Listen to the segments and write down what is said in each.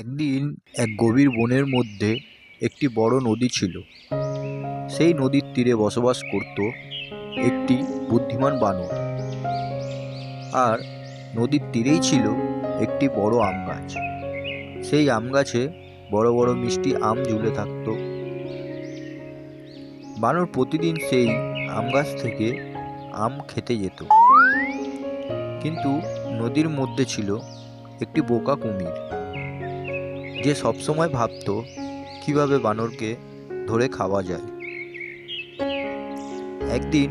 একদিন এক গভীর বনের মধ্যে একটি বড় নদী ছিল। সেই নদীর তীরে বসবাস করত একটি বুদ্ধিমান বানর। আর নদীর তীরেই ছিল একটি বড় আম গাছ। সেই আম গাছে বড় বড় মিষ্টি আম ঝুলে থাকতো। বানর প্রতিদিন সেই আম গাছ থেকে আম খেতে যেত। কিন্তু নদীর মধ্যে ছিল একটি বোকা কুমির। যে সবসময় ভাবতো কীভাবে বানরকে ধরে খাওয়া যায়। একদিন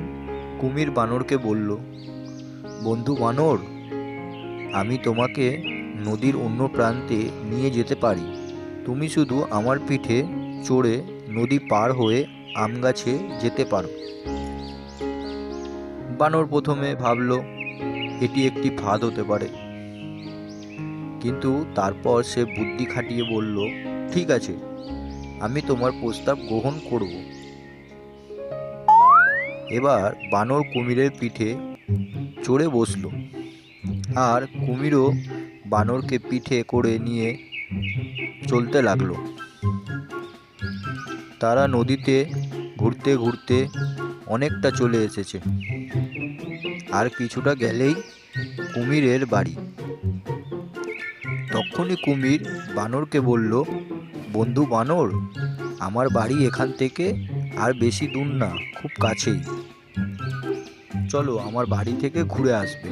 কুমির বানরকে বলল, বন্ধু বানর, আমি তোমাকে নদীর অন্য প্রান্তে নিয়ে যেতে পারি। তুমি শুধু আমার পিঠে চড়ে নদী পার হয়ে আম গাছে যেতে পারো। বানর প্রথমে ভাবলো, এটি একটি ফাঁদ হতে পারে। কিন্তু তারপর সে বুদ্ধি খাটিয়ে বলল, ঠিক আছে, আমি তোমার প্রস্তাব গ্রহণ করব। এবার বানর কুমিরের পিঠে চড়ে বসল। আর কুমিরও বানরকে পিঠে করে নিয়ে চলতে লাগল। তারা নদীতে ঘুরতে ঘুরতে অনেকটা চলে এসেছে। আর কিছুটা গেলেই কুমিরের বাড়ি। তখনই কুমির বানরকে বলল, বন্ধু বানর, আমার বাড়ি এখান থেকে আর বেশি দূর না, খুব কাছেই। চলো আমার বাড়ি থেকে ঘুরে আসবে।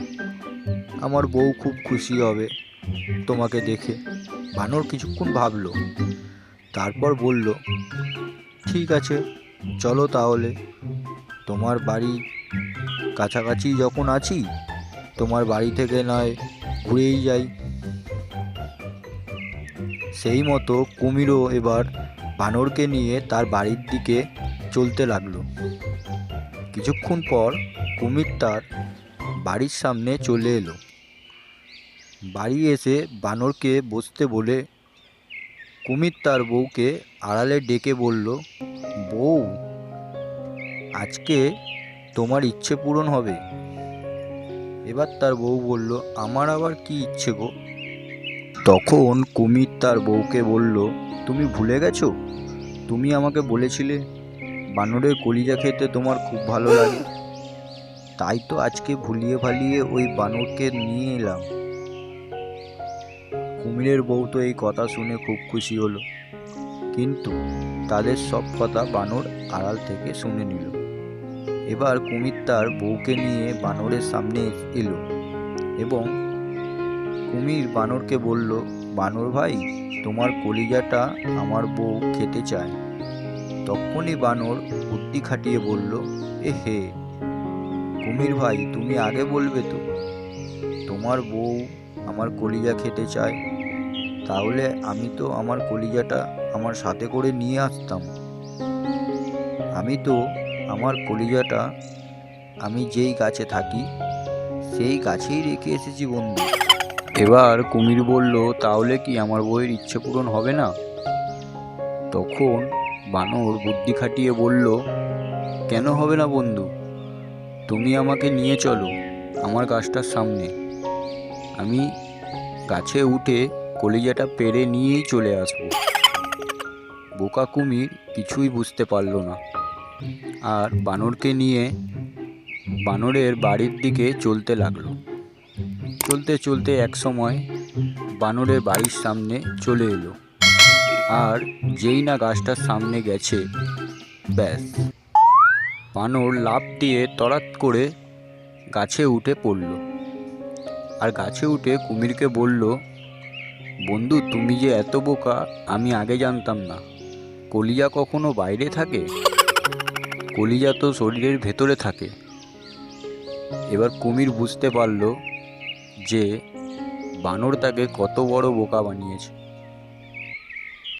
আমার বউ খুব খুশি হবে তোমাকে দেখে। বানর কিছুক্ষণ ভাবলো, তারপর বলল, ঠিক আছে, চলো তাহলে। তোমার বাড়ি কাছাকাছি যখন আছি, তোমার বাড়ি থেকে নয়, ঘুরেই যাই। সেই মতো কুমিরও এবার বানরকে নিয়ে তার বাড়ির দিকে চলতে লাগল। কিছুক্ষণ পর কুমির তার বাড়ির সামনে চলে এলো। বাড়ি এসে বানরকে বসতে বলে কুমির তার বউকে আড়ালে ডেকে বলল, বউ, আজকে তোমার ইচ্ছে পূরণ হবে। এবার তার বউ বলল, আমার আবার কি ইচ্ছে গো? তখন কুমির তার বউকে বলল, তুমি ভুলে গেছো? তুমি আমাকে বলেছিলে, বানরের কলিজা খেতে তোমার খুব ভালো লাগে। তাই তো আজকে ভুলিয়ে ভালিয়ে ওই বানরকে নিয়ে এলাম। কুমিরের বউ তো এই কথা শুনে খুব খুশি হলো। কিন্তু তাদের সব কথা বানর আড়াল থেকে শুনে নিল। এবার কুমির তার বউকে নিয়ে বানরের সামনে এলো এবং কুমির বানরকে বলল, বানর ভাই, তোমার কলিজাটা আমার বউ খেতে চায়। তখনই বানর বুদ্ধি খাটিয়ে বলল এ হে কুমির ভাই, তুমি আগে বলবে তো। তোমার বউ আমার কলিজা খেতে চায়। তাহলে আমি তো আমার কলিজাটা আমার সাথে করে নিয়ে আসতাম। আমি তো আমার কলিজাটা আমি যেই গাছে থাকি, সেই গাছেই রেখে এসেছি বন্ধু। এবার কুমির বলল, তাহলে কি আমার বইয়ের ইচ্ছে পূরণ হবে না? তখন বানর বুদ্ধি খাটিয়ে বলল, কেন হবে না বন্ধু? তুমি আমাকে নিয়ে চলো আমার গাছটার সামনে। আমি গাছে উঠে কলিজাটা পেরে নিয়েই চলে আসব। বোকা কুমির কিছুই বুঝতে পারল না। আর বানরকে নিয়ে বানরের বাড়ির দিকে চলতে লাগল। চলতে চলতে এক সময় বানরের বাড়ির সামনে চলে এলো। আর যেই না গাছটার সামনে গেছে, ব্যাস। বানর লাফ দিয়ে তড়াৎ করে গাছে উঠে পড়ল। আর গাছে উঠে কুমিরকে বলল, বন্ধু, তুমি যে এত বোকা, আমি আগে জানতাম না। কলিজা কখনো বাইরে থাকে? কলিজা তো শরীরের ভেতরে থাকে। এবার কুমির বুঝতে পারল যে বানর তাকে কত বড় বোকা বানিয়েছে।